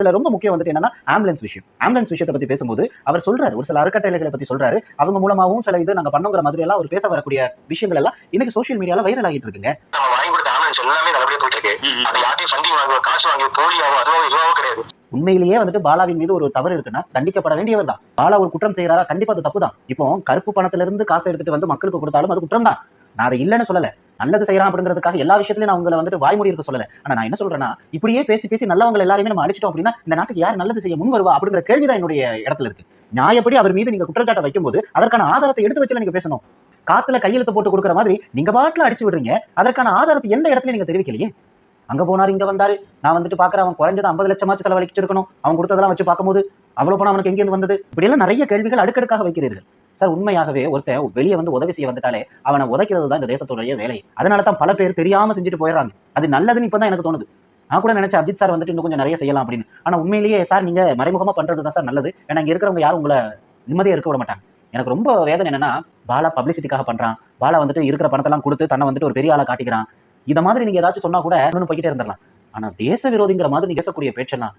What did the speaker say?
இதுல ரொம்ப முக்கியம் வந்துட்டு என்னன்னா ஆம்புலன்ஸ் விஷயம். ஆம்புலன்ஸ் விஷயத்தை பத்தி பேசும்போது அவர் சொல்றாரு. ஒரு சில அறக்கட்டளைகளை பத்தி சொல்றாரு. அவங்க மூலமாவும் சில இது நாங்க பண்ணுங்கிற மாதிரி எல்லாம் அவர் பேச வரக்கூடிய விஷயங்கள் எல்லாம் இன்னைக்கு சோஷியல் மீடியால வைரல் ஆகிட்டு இருக்குங்க. நம்ம வாங்கி கொடுத்த ஆம்புலன்ஸ் எல்லாமே நல்லபடியா போயிட்டு இருக்கு அது யார்ட்டையும் ஃபண்டிங் வாங்குவோ காசு வாங்குவோ போலியாவோ அதுவோ இதுவோ கிடையாது. உண்மையிலேயே வந்துட்டு பாலாவின் மீது ஒரு தவறு இருக்குன்னா தண்டிக்கப்பட வேண்டியவர் தான். பாலா ஒரு குற்றம் செய்யறாரா? கண்டிப்பா அது தப்பு தான் இப்போ கருப்பு பணத்துல இருந்து காசை எடுத்துட்டு வந்து மக்களுக்கு கொடுத்தாலும் அது குற்றம் தான் நான் அதை இல்லைன்னு சொல்லல. நல்லது செய்யறான் அப்படிங்கிறதுக்காக எல்லா விஷயத்திலயும் நான் உங்களை வந்துட்டு வாய்மொழி இருக்க சொல்லல. ஆனா நான் என்ன சொல்றேன்னா இப்படியே பேசி பேசி நல்லவங்க எல்லாருமே நம்ம அழிச்சிட்டோம் அப்படின்னா இந்த நாட்டுக்கு யார் நல்லது செய்ய முன் வருவா அப்படிங்கிற கேள்விதான் என்னுடைய இடத்துல இருக்கு. நியாயப்படி அவர் மீது நீங்க குற்றச்சாட்டை வைக்கும்போது அதற்கான ஆதாரத்தை எடுத்து வச்சு நீங்க பேசணும். காத்துல கையெழுத்து போட்டு கொடுக்குற மாதிரி நீங்க பாட்டுல அடிச்சு விடுறீங்க. அதற்கான ஆதாரத்தை எந்த இடத்துல நீங்க தெரிவிக்கலையே. அங்க போனார் இங்க வந்தார். நான் வந்துட்டு பார்க்குறேன் அவன் குறைஞ்சது ஐம்பது லட்சமாச்சு செலவழிச்சிருக்கணும். அவன் கொடுத்ததெல்லாம் வச்சு பார்க்கும்போது அவ்வளவு பணம் அவனுக்கு எங்கேருந்து வந்தது? இப்படியெல்லாம் நிறைய கேள்விகள் அடுக்கடுக்காக வைக்கிறீர்கள். சார் உண்மையாகவே ஒருத்தன் வெளியே வந்து உதவி செய்ய வந்துட்டாலே அவனை உதைக்கிறது தான் இந்த தேசத்துடைய வேலை. அதனால தான் பல பேர் தெரியாம செஞ்சுட்டு போயிடுறாங்க. அது நல்லதுன்னு இப்பதான் எனக்கு தோணுது. நான் கூட நினைச்சேன் அஜித் சார் வந்துட்டு இன்னும் கொஞ்சம் நிறைய செய்யலாம் அப்படின்னு. ஆனா உண்மையிலேயே சார் நீங்க மறைமுகமா பண்றது தான் சார் நல்லது. ஏன்னா இங்க இருக்கிறவங்க யாரும் உங்களை நிம்மதியா இருக்க விட மாட்டாங்க. எனக்கு ரொம்ப வேதனை என்னன்னா பாலா பப்ளிசிட்டிக்காக பண்றான். பாலா வந்துட்டு இருக்கிற பணத்தெல்லாம் கொடுத்து தன்னை வந்துட்டு ஒரு பெரிய ஆளை காட்டிக்கிறான். இந்த மாதிரி நீங்க ஏதாச்சும் சொன்னா கூட இன்னொன்னு போய்கிட்டே இருந்துடலாம் ஆனா தேச விரோதிங்கிற மாதிரி நீங்க பேசக்கூடிய பேச்செல்லாம்